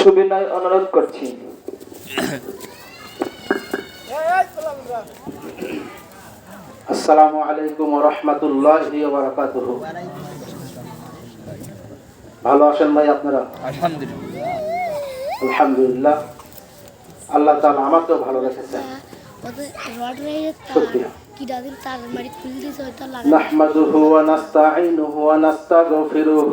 সুবিনয় অনুরোধ করছি আসসালামু আলাইকুম রহমতুল্লাহ বারাকাতুহ ভালো আছেন ভাই আপনারা আলহামদুলিল্লাহ আলহামদুলিল্লাহ আল্লাহ তাআলা আমাকেও ভালো রেখেছেন রড রয়ে সত্যি কিরা দিন তার মারি খুলে দিয়েছে হয়তো লাগা نحمده ونستعينه ونستغفره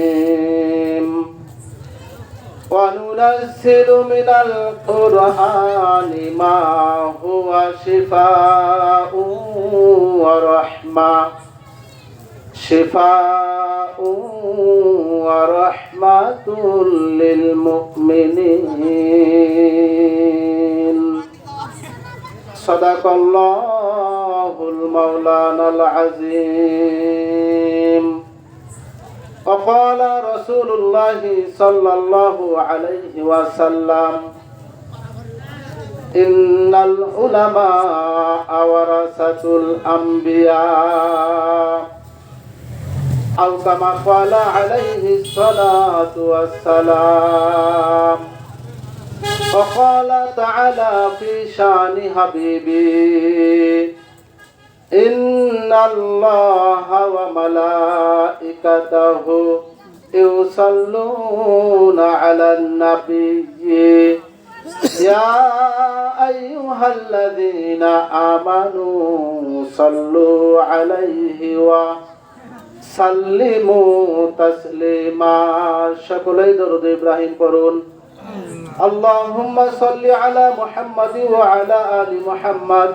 وننزل من القرآن ما هو شفاء ورحمة شفاء ورحمة للمؤمنين صدق الله المولانا العظيم وقال رسول الله صلى الله عليه وسلم إن العلماء ورثة الأنبياء أو كما قال عليه الصلاة والسلام وقال تعالى في شان حبيبي إن الله وملائكته يصلون على النبي يا أيها الذين آمنوا صلوا عليه وسلموا تسليما شكرا درود إبراهيم قرون اللهم صل على محمد وعلى آل محمد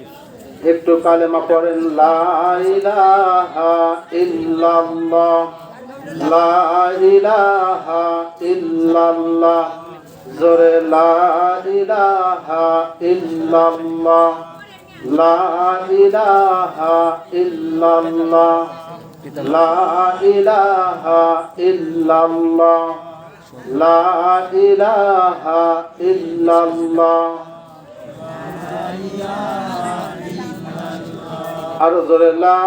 একটু কালেমা পড়েন, লা ইলাহা ইল্লাল্লাহ, লা ইলাহা ইল্লাল্লাহ, জোরে লা ইলাহা ইল্লাল্লাহ, লা ইলাহা ইল্লাল্লাহ, লা ইলাহা ইল্লাল্লাহ, লা ইলাহা ইল্লাল্লাহ। আরও জোরে, লা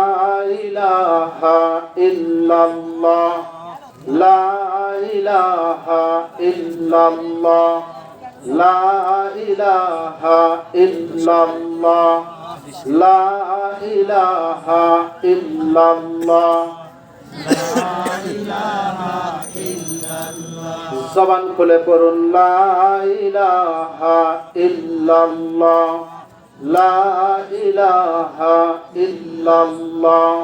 ইলাহা ইল্লাল্লাহ, লা ইলাহা ইল্লাল্লাহ, লা ইলাহা ইল্লাল্লাহ, লা ইলাহা ইল্লাল্লাহ। জবান খুলে পড়ুন, লা ইল্লাল্লাহ। লা ইলাহা ইল্লাল্লাহ।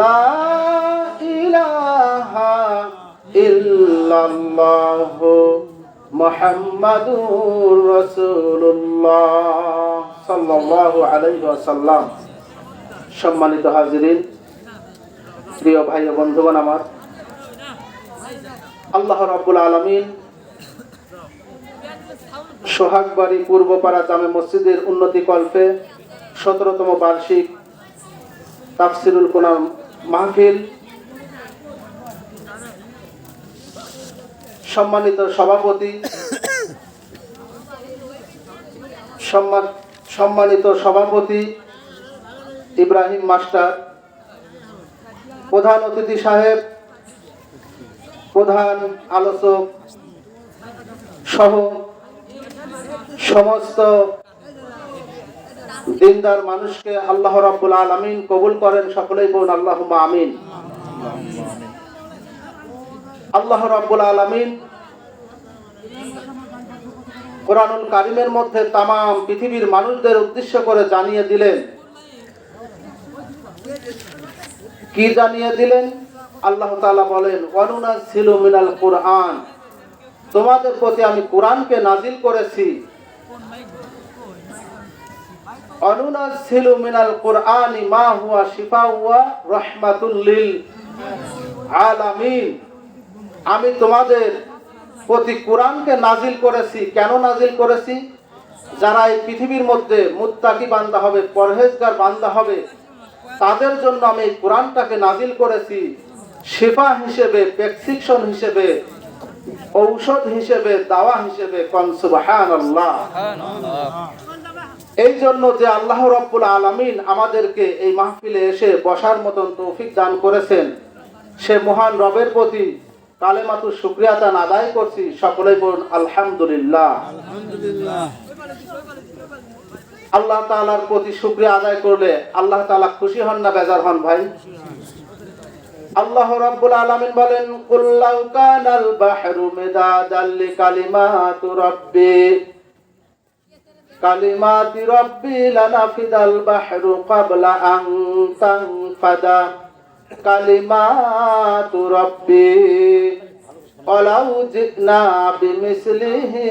লা ইলাহা ইল্লাল্লাহ। মুহাম্মাদুর রাসূলুল্লাহ সাল্লাল্লাহু আলাইহি ওয়াসাল্লাম। সম্মানিত হাজিরিন প্রিয় ভাই ও বন্ধুগণ আমার। আল্লাহ রাব্বুল আলামিন সোহাগবাড়ি পূর্বপাড়া জামে মসজিদের উন্নতি কল্পে সতেরোতম বার্ষিক তাফসিরুল কোনাম মাহফিল। সম্মানিত সভাপতি, সম্মান, সম্মানিত সভাপতি ইব্রাহিম মাস্টার, প্রধান অতিথি সাহেব, প্রধান আলোচক সহ সমস্ত দিনদার মানুষকে আল্লাহ রাব্বুল আলামিন কবুল করেন, সকলেই বলুন আল্লাহ আমিন। আল্লাহ রাব্বুল আলামিন কোরআনুল কারিমের মধ্যে তাম পৃথিবীর মানুষদের উদ্দেশ্য করে জানিয়ে দিলেন। কি জানিয়ে দিলেন? আল্লাহ তাআলা বলেন, ওয়ানুনাজ্জিলু মিনাল কুরআন। তোমাদের প্রতি আমি কোরআনকে নাজিল করেছি। অনুনাজ্জিলু মিনাল কুরআনি মা হুয়া শিফাউ ওয়া রাহমাতুল লিল আলামিন। আমি তোমাদের প্রতি কোরআনকে নাজিল করেছি। কেন নাজিল করেছি? যারা এই পৃথিবীর মধ্যে মুত্তাকি বান্দা হবে, পরহেজগার বান্দা হবে, তাদের জন্য আমি কোরআনটাকে নাজিল করেছি। শিফা হিসেবে, প্রেসক্রিপশন হিসেবে, ঔষধ হিসেবে, দাওয়া হিসেবে কনসুবাহান আল্লাহ এই জন্য যে আল্লাহ রব্বুল আলামিন আমাদেরকে এই মাহফিলে এসে বসার মতন তৌফিক দান করেছেন সে মহান রবের প্রতি কালেমাতুর শুক্রিয়া দান আদায় করছি। সকলেই বলুন আলহামদুলিল্লাহ। আল্লাহ তালার প্রতি শুক্রিয়া আদায় করলে আল্লাহ তাআলা খুশি হন না বেজার হন ভাই? আল্লাহ রাব্বুল আলামিন বলেন কুল্লাউ কানাল বাহরু মিদাদাল লিকালিমাতু রাব্বি। কালিমাতি রাব্বি লানাফিদাল বাহরু ক্বাবলা আন তানফাদা। কালিমাতু রাব্বি, ওয়ালাউ জিনা বিমিসলিহি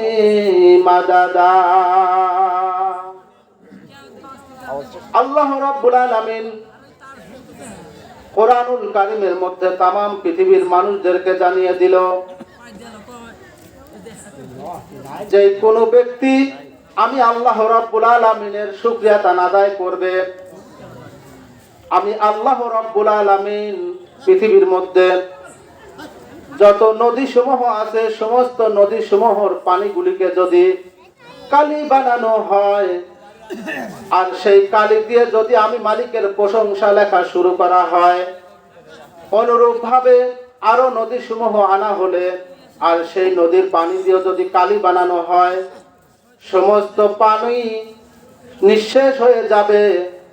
মাদাদা। আল্লাহ রাব্বুল আলামিন কোরআনুল কারিমের মধ্যে তামাম পৃথিবীর মানুষদেরকে জানিয়ে দিল, যে কোনো ব্যক্তি আমি আল্লাহ রাব্বুল আলামিনের শুকরিয়া তান আদায় করবে। আমি আল্লাহ রাব্বুল আলামিন পৃথিবীর মধ্যে যত নদী সমূহ আছে, সমস্ত নদী সমূহর পানিগুলিকে যদি কালি বানানো হয়, আর সেই কালি দিয়ে যদি আমি মালিকের প্রশংসা লেখা শুরু করা হয় অনুরূপ ভাবে আরও নদী সমূহ আনা হলে, আর সেই নদীর পানি দিয়ে যদি কালি বানানো হয় সমস্ত পানি নিঃশেষ হয়ে যাবে।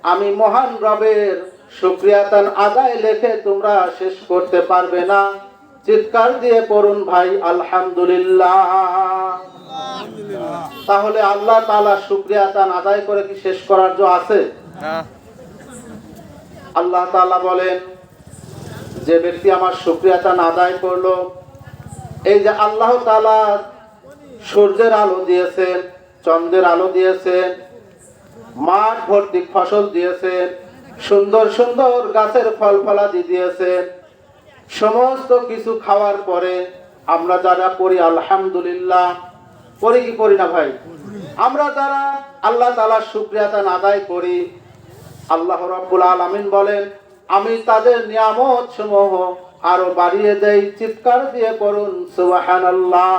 আমি মহান রবের সুক্রিয়াতান আদায় লেখে তোমরা শেষ করতে পারবে না। চিৎকার দিয়ে পড়ুন ভাই আলহামদুলিল্লাহ। তাহলে আল্লাহ তাআলা শুকরিয়া তান আদায় করে কি শেষ করার জো আছে? আল্লাহ তালা বলেন যে ব্যক্তি আমার শুকরিয়া তান আদায় করল এই যে আল্লাহ তালা সূর্যের আলো দিয়েছেন চন্দ্রের আলো দিয়েছেন মাঠ ভর্তি ফসল দিয়েছেন সুন্দর সুন্দর গাছের ফল ফলাদি দিয়েছেন সমস্ত কিছু খাওয়ার পরে আমরা যারা পড়ি, আলহামদুলিল্লাহ, পড়ি কি করি না ভাই? আমরা যারা আল্লাহ তালার শুক্রিয়া তান আদায় করি, আল্লাহ রাব্বুল আলামিন বলেন, আমি তাদের নিয়ামত সমূহ আরও বাড়িয়ে দেই, চিৎকার দিয়ে করুন সুবহানাল্লাহ।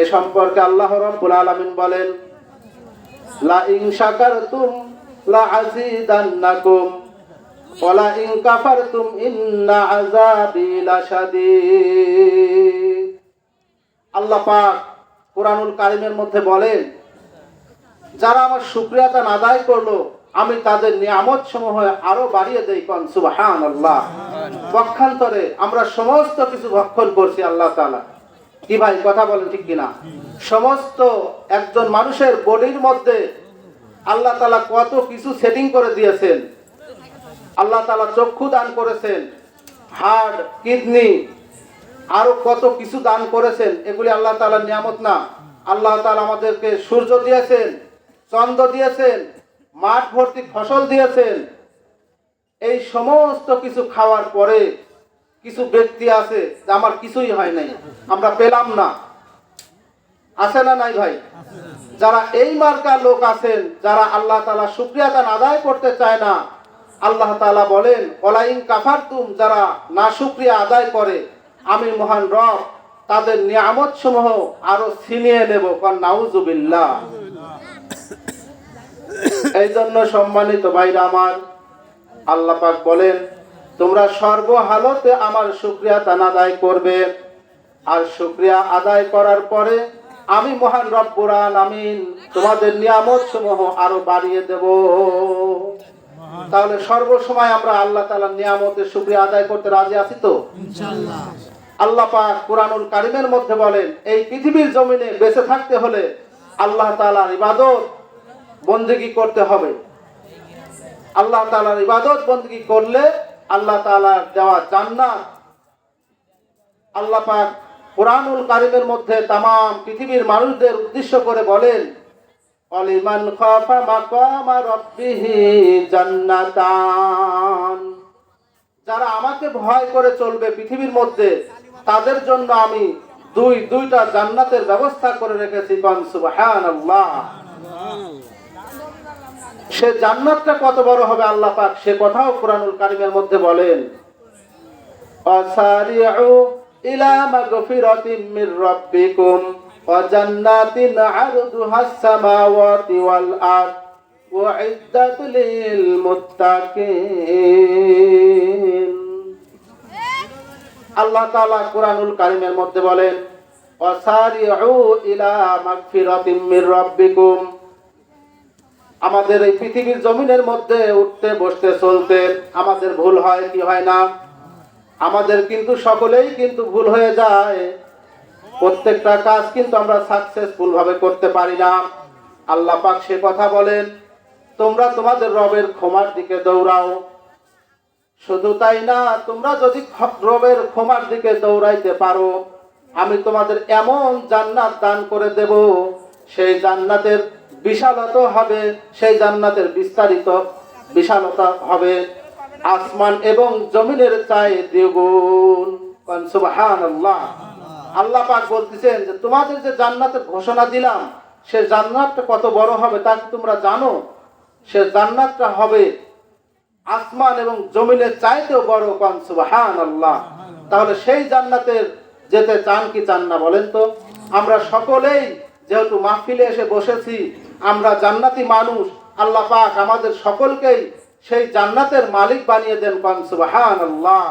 এ সম্পর্কে আল্লাহ রাব্বুল আলামিন বলেন লা ইন শাকারতুম লা আযীদান্নাকুম ওয়ালা ইন কাফারতুম ইন্না আযাবি লাশাদীদ। আল্লাহ পাক কোরআনুল কারিমের মধ্যে বলেন যারা আমার শুক্রিয়া তান আদায় করল আমি তাদের নিয়ামত সমূহ আরও বাড়িয়ে দেই কন সুবাহান আল্লাহ পক্ষান্তরে আমরা সমস্ত কিছু ভক্ষণ করছি আল্লাহ তাআলা। কি ভাই কথা বলেন ঠিক কিনা? সমস্ত একজন মানুষের বডির মধ্যে আল্লাহ তালা কত কিছু সেটিং করে দিয়েছেন। আল্লাহ তালা চক্ষু দান করেছেন হার্ট কিডনি, আরও কত কিছু দান করেছেন, এগুলি আল্লাহ তাআলার নিয়ামত না। আল্লাহ তালা আমাদেরকে সূর্য দিয়েছেন, চন্দ্র দিয়েছেন, মাঠ ভর্তি ফসল দিয়েছেন। এই সমস্ত কিছু খাওয়ার পরে কিছু ব্যক্তি আছে যে আমার কিছুই হয় নাই। আমরা পেলাম না। আছে না নাই ভাই? যারা এই মার্কার লোক আছেন, যারা আল্লাহ তালা শুক্রিয়া দান আদায় করতে চায় না, আল্লাহ তালা বলেন অলাইন কাফার তুম যারা না শুক্রিয়া আদায় করে, আমি মহান রব, তাদের নিয়ামত সমূহ আরও ছিনিয়ে নেব। নাউজুবিল্লাহ এই জন্য সম্মানিত ভাইরা আমার, আল্লাহ পাক বলেন তোমরা সর্বহালতে আমার শুক্রিয়া তান আদায় করবে। আর শুক্রিয়া আদায় করার পরে আমি মহান রব্বুর আলামিন তোমাদের নিয়ামত সমূহ আরও বাড়িয়ে দেব। তাহলে সর্বসময় আমরা আল্লাহ তাআলার নিয়ামতের শুক্রিয়া আদায় করতে রাজি আছি তো? আল্লাহ পাক কোরআনুল কারিমের মধ্যে বলেন এই পৃথিবীর জমিনে বেঁচে থাকতে হলে আল্লাহ তাআলার ইবাদত বন্দেগী করতে হবে। আল্লাহ তাআলার ইবাদত বন্দেগী করলে আল্লাহ তাআলার দেওয়া জান্নাত। আল্লাহ পাক কোরআনুল কারিমের মধ্যে তামাম পৃথিবীর মানুষদের উদ্দেশ্য করে বলেন, অলিমান যারা আমাকে ভয় করে চলবে পৃথিবীর মধ্যে, তাদের জন্য আমি দুই, দুইটা জান্নাতের ব্যবস্থা করে রেখেছি। কন সুবহানাল্লাহ। সে জান্নাতটা কত বড় হবে আল্লাহ পাক? সে কথাও কোরআনুল কারিমের মধ্যে বলেন। অসারিউ ইলা মাগফিরাতিম মির রাব্বিকুম ওয়া জান্নাতিন আরদুহাস সামাওয়াতি ওয়াল আরদ লিল মুত্তাকিন। আল্লাহ তাআলা কোরআনুল কারিমের মধ্যে বলেন, অসারিউ ইলা মাগফিরাতিম মির রাব্বিকুম আমাদের এই পৃথিবীর জমিনের মধ্যে উঠতে, বসতে, চলতে আমাদের ভুল হয় কি হয় না? আমাদের কিন্তু সকলেই কিন্তু ভুল হয়ে যায়। প্রত্যেকটা কাজ কিন্তু আমরা সাকসেসফুল ভাবে করতে পারি না। আল্লাহ পাক সে কথা বলেন, তোমরা তোমাদের রবের ক্ষমার দিকে দৌড়াও। শুধু তাই না, তোমরা যদি রবের ক্ষমার দিকে দৌড়াইতে পারো, আমি তোমাদের এমন জান্নাত দান করে দেব, সেই জান্নাতের বিশালতা হবে, সেই জান্নাতের বিস্তারিত বিশালতা হবে আসমান এবং জমিনের চাই দ্বিগুণ। সুবহানাল্লাহ। আল্লাহ পাক বলতেছেন যে, তোমাদের যে জান্নাতের ঘোষণা দিলাম, সে জান্নাতটা কত বড় হবে তা তোমরা জানো? সে জান্নাতটা হবে আসমান এবং জমিনের চাইতেও বড় কন সুবাহান আল্লাহ তাহলে সেই জান্নাতের যেতে চান কি চান না বলেন তো? আমরা সকলেই যেহেতু মাহফিলে এসে বসেছি, আমরা জান্নাতি মানুষ, আল্লাহ পাক আমাদের সকলকেই সেই জান্নাতের মালিক বানিয়ে দেন পান সুবাহান আল্লাহ